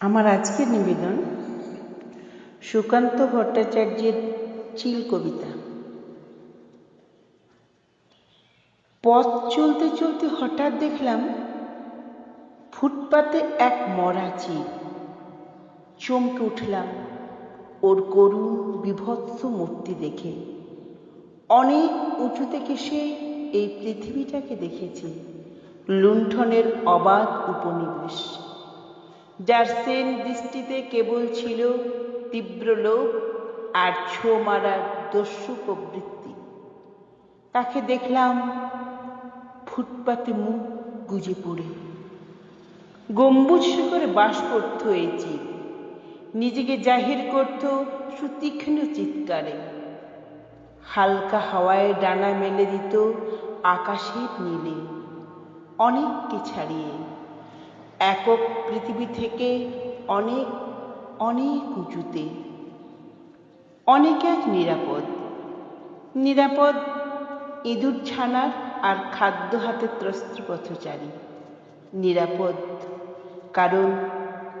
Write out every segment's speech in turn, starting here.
আমার আজকের নিবেদন সুকান্ত ভট্টাচার্যের চিল কবিতা। পথ চলতে চলতে হঠাৎ দেখলাম ফুটপাতে এক মরা চিল। চমকে উঠলাম ওর করুণ বিভৎস মূর্তি দেখে। অনেক উঁচু থেকে সে এই পৃথিবীটাকে দেখেছে। লুণ্ঠনের অবাধ উপনিবেশ। যার সেন দৃষ্টিতে কেবল ছিল তীব্র লোভ আর ছো মারার দস্যু প্রবৃত্তি। তাকে দেখলাম ফুটপাতে মুখ গুজে পড়ে। গম্বুজ করে বাস করত এই চিল নিজেকে জাহির করত সুতীক্ষ্ণ চিৎকারে। হালকা হাওয়ায় ডানা মেলে দিত আকাশের নীলে। অনেককে ছাড়িয়ে একক পৃথিবী থেকে অনেক অনেক উঁচুতে। অনেক এক নিরাপদ। নিরাপদ ইঁদুর ছানার আর খাদ্য হাতে ত্রস্ত পথচারী। নিরাপদ, কারণ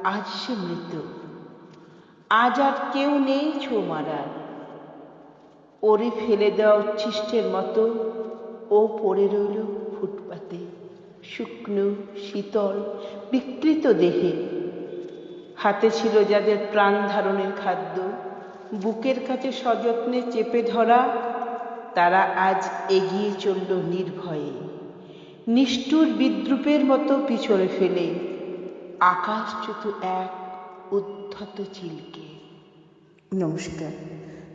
আজ সে মৃত আজ আর কেউ নেই ছো মারার। ওরে ফেলে দেওয়া উচ্ছিষ্টের মতো ও পড়ে রইল ফুটপাতে। শুকনো, শীতল, বিকৃত দেহে। হাতে ছিল যাদের প্রাণ ধারণের খাদ্য। বুকের কাছে সযত্নে চেপে ধরা, তারা আজ এগিয়ে চলল নির্ভয়ে। নিষ্ঠুর বিদ্রুপের মতো পিছনে ফেলে আকাশচ্যুত এক উদ্ধত চিলকে নমস্কার।